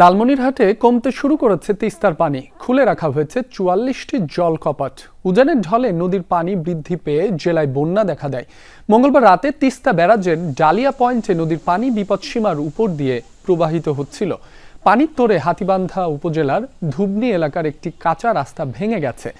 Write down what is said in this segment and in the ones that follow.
লালমনিরহাটে কমতে শুরু করেছে তিস্তার পানি। খুলে রাখা হয়েছে চুয়াল্লিশটি জল কপাট। উজানের ঢলে নদীর পানি বৃদ্ধি পেয়ে জেলায় বন্যা দেখা দেয়। মঙ্গলবার রাতে তিস্তা ব্যারাজের ডালিয়া পয়েন্টে নদীর পানি বিপদসীমার উপর দিয়ে প্রবাহিত হচ্ছিল। পানির তোরে হাতিবান্ধা উপজেলার ধুবনি এলাকার একটি কাঁচা রাস্তা ভেঙে গেছে।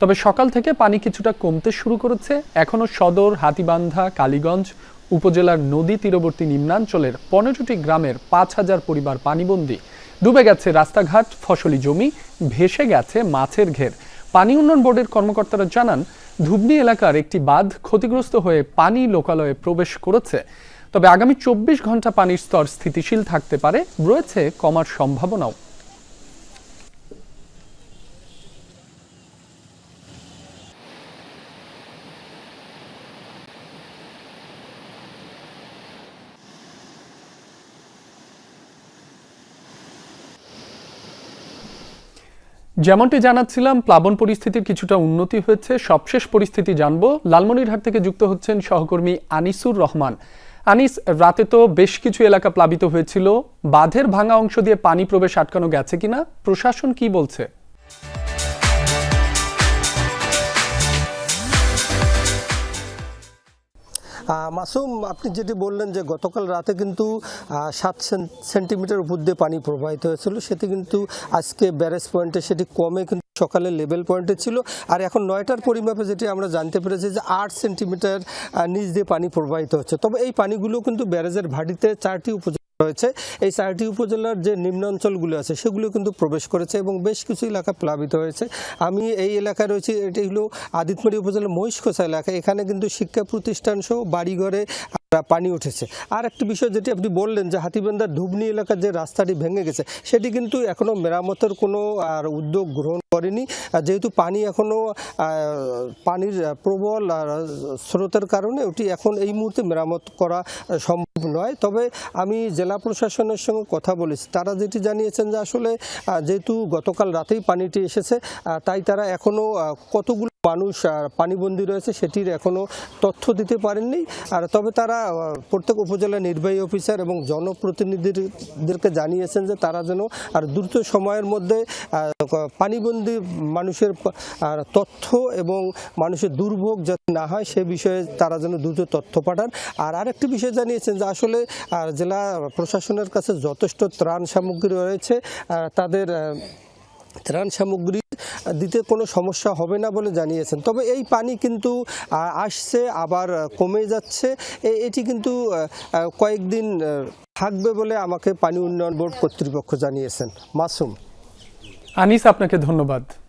তবে সকাল থেকে পানি কিছুটা কমতে শুরু করেছে। এখনও সদর, হাতিবান্ধা, কালীগঞ্জ উপজেলার নদী তীরবর্তী নিম্নাঞ্চলের পনেরোটি গ্রামের পাঁচ হাজার পরিবার পানিবন্দী। ডুবে গেছে রাস্তাঘাট, ফসলি জমি, ভেসে গেছে মাছের ঘের। পানি উন্নয়ন বোর্ডের কর্মকর্তারা জানান ধুবনি এলাকার একটি বাঁধ ক্ষতিগ্রস্ত হয়ে পানি লোকালয়ে প্রবেশ করেছে। তবে আগামী চব্বিশ ঘণ্টা পানির স্তর স্থিতিশীল থাকতে পারে, রয়েছে কমার সম্ভাবনাও। যেমনটি জানাচ্ছিলাম, প্লাবন পরিস্থিতির কিছুটা উন্নতি হয়েছে। সবশেষ পরিস্থিতি জানব। লালমনিরহাট থেকে যুক্ত হচ্ছেন সহকর্মী আনিসুর রহমান। আনিস, রাতে তো বেশ কিছু এলাকা প্লাবিত হয়েছিল। বাঁধের ভাঙা অংশ দিয়ে পানি প্রবেশ আটকানো গেছে কিনা? প্রশাসন কি বলছে? মাসুম, আপনি যেটি বললেন যে গতকাল রাতে কিন্তু সাত সেন- সেন্টিমিটার উপর দিয়ে পানি প্রবাহিত হয়েছিল, সেটি কিন্তু আজকে ব্যারেজ পয়েন্টে সেটি কমে কিন্তু সকালে লেভেল পয়েন্টে ছিল। আর এখন নয়টার পরিমাপে যেটি আমরা জানতে পেরেছি যে আট সেন্টিমিটার নিচ দিয়ে পানি প্রবাহিত হচ্ছে। তবে এই পানিগুলো কিন্তু ব্যারেজের ভাটিতে চারটি উপজেলা রয়েছে। এই চারটি উপজেলার যে নিম্ন অঞ্চলগুলো আছে, সেগুলো কিন্তু প্রবেশ করেছে এবং বেশ কিছু এলাকা প্লাবিত হয়েছে। আমি এই এলাকায় রয়েছি, এটি হলো আদিতমারি উপজেলার মহিষখোসা এলাকা। এখানে কিন্তু শিক্ষা প্রতিষ্ঠান সহ বাড়িঘরে পানি উঠেছে। আর একটি বিষয় যেটি আপনি বললেন যে হাতিবান্ধার ধুবনি এলাকার যে রাস্তাটি ভেঙে গেছে সেটি কিন্তু এখনও মেরামতের কোনো আর উদ্যোগ গ্রহণ করেনি। যেহেতু পানি এখনও আহ, পানির প্রবল স্রোতের কারণে ওটি এখন এই মুহূর্তে মেরামত করা সম্ভব নয়। তবে আমি জেলা প্রশাসনের সঙ্গে কথা বলেছি। তারা যেটি জানিয়েছেন যে আসলে যেহেতু গতকাল রাতেই পানিটি এসেছে তাই তারা এখনও আহ, কতগুলো মানুষ পানিবন্দী রয়েছে, সেটির এখনও তথ্য দিতে পারেননি। আর তবে তারা প্রত্যেক উপজেলা নির্বাহী অফিসার এবং জনপ্রতিনিধিদেরকে জানিয়েছেন যে তারা যেন আর দ্রুত সময়ের মধ্যে পানিবন্দী মানুষের তথ্য এবং মানুষের দুর্ভোগ যাতে না হয়, সে বিষয়ে তারা যেন দ্রুত তথ্য পাঠান। আর আরেকটি বিষয় জানিয়েছেন যে আসলে জেলা প্রশাসনের কাছে যথেষ্ট ত্রাণ সামগ্রী রয়েছে তাদের ত্রাণ সামগ্রী দিতে কোনো সমস্যা হবে না বলে জানিয়েছেন। তবে এই পানি কিন্তু আসছে, আবার কমে যাচ্ছে। এটি কিন্তু কয়েকদিন থাকবে বলে আমাকে পানি উন্নয়ন বোর্ড কর্তৃপক্ষ জানিয়েছেন। মাসুম। আনিস, আপনাকে ধন্যবাদ।